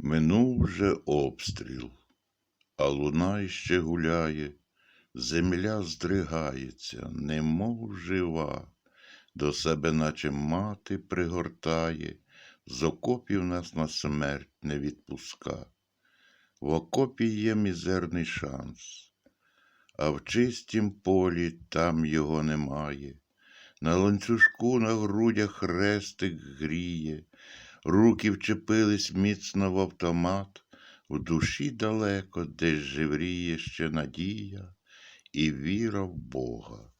Минув вже обстріл, а луна іще гуляє, земля здригається, немов жива, до себе, наче мати, пригортає, з окопів нас на смерть не відпуска. В окопі є мізерний шанс, а в чистім полі там його немає. На ланцюжку на грудях хрестик гріє, руки вчепились міцно в автомат, в душі далеко, десь живріє ще надія і віра в Бога.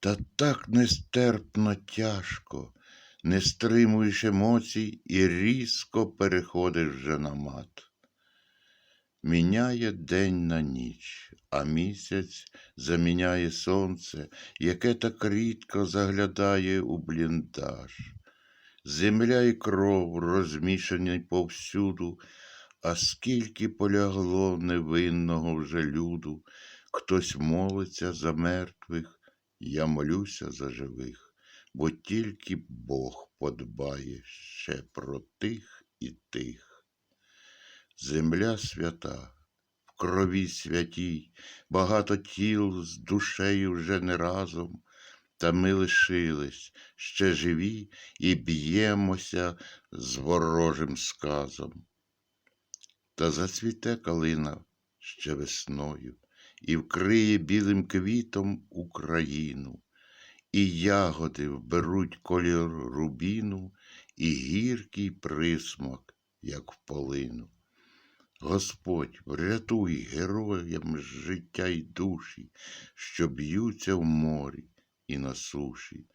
Та так нестерпно тяжко, не стримуєш емоцій і різко переходиш вже на мат. Міняє день на ніч, а місяць заміняє сонце, яке так рідко заглядає у бліндаж. Земля і кров розмішані повсюду, а скільки полягло невинного вже люду, хтось молиться за мертвих, я молюся за живих, бо тільки Бог подбає ще про тих і тих. Земля свята, крові святій, багато тіл з душею вже не разом, та ми лишились ще живі і б'ємося з ворожим сказом. Та зацвіте калина ще весною і вкриє білим квітом Україну, і ягоди вберуть колір рубіну і гіркий присмак, як в полину. Господь, врятуй героям життя й душі, що б'ються в морі і на суші.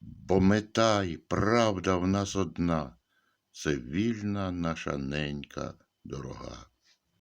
Бо мета й правда в нас одна, це вільна наша ненька дорога.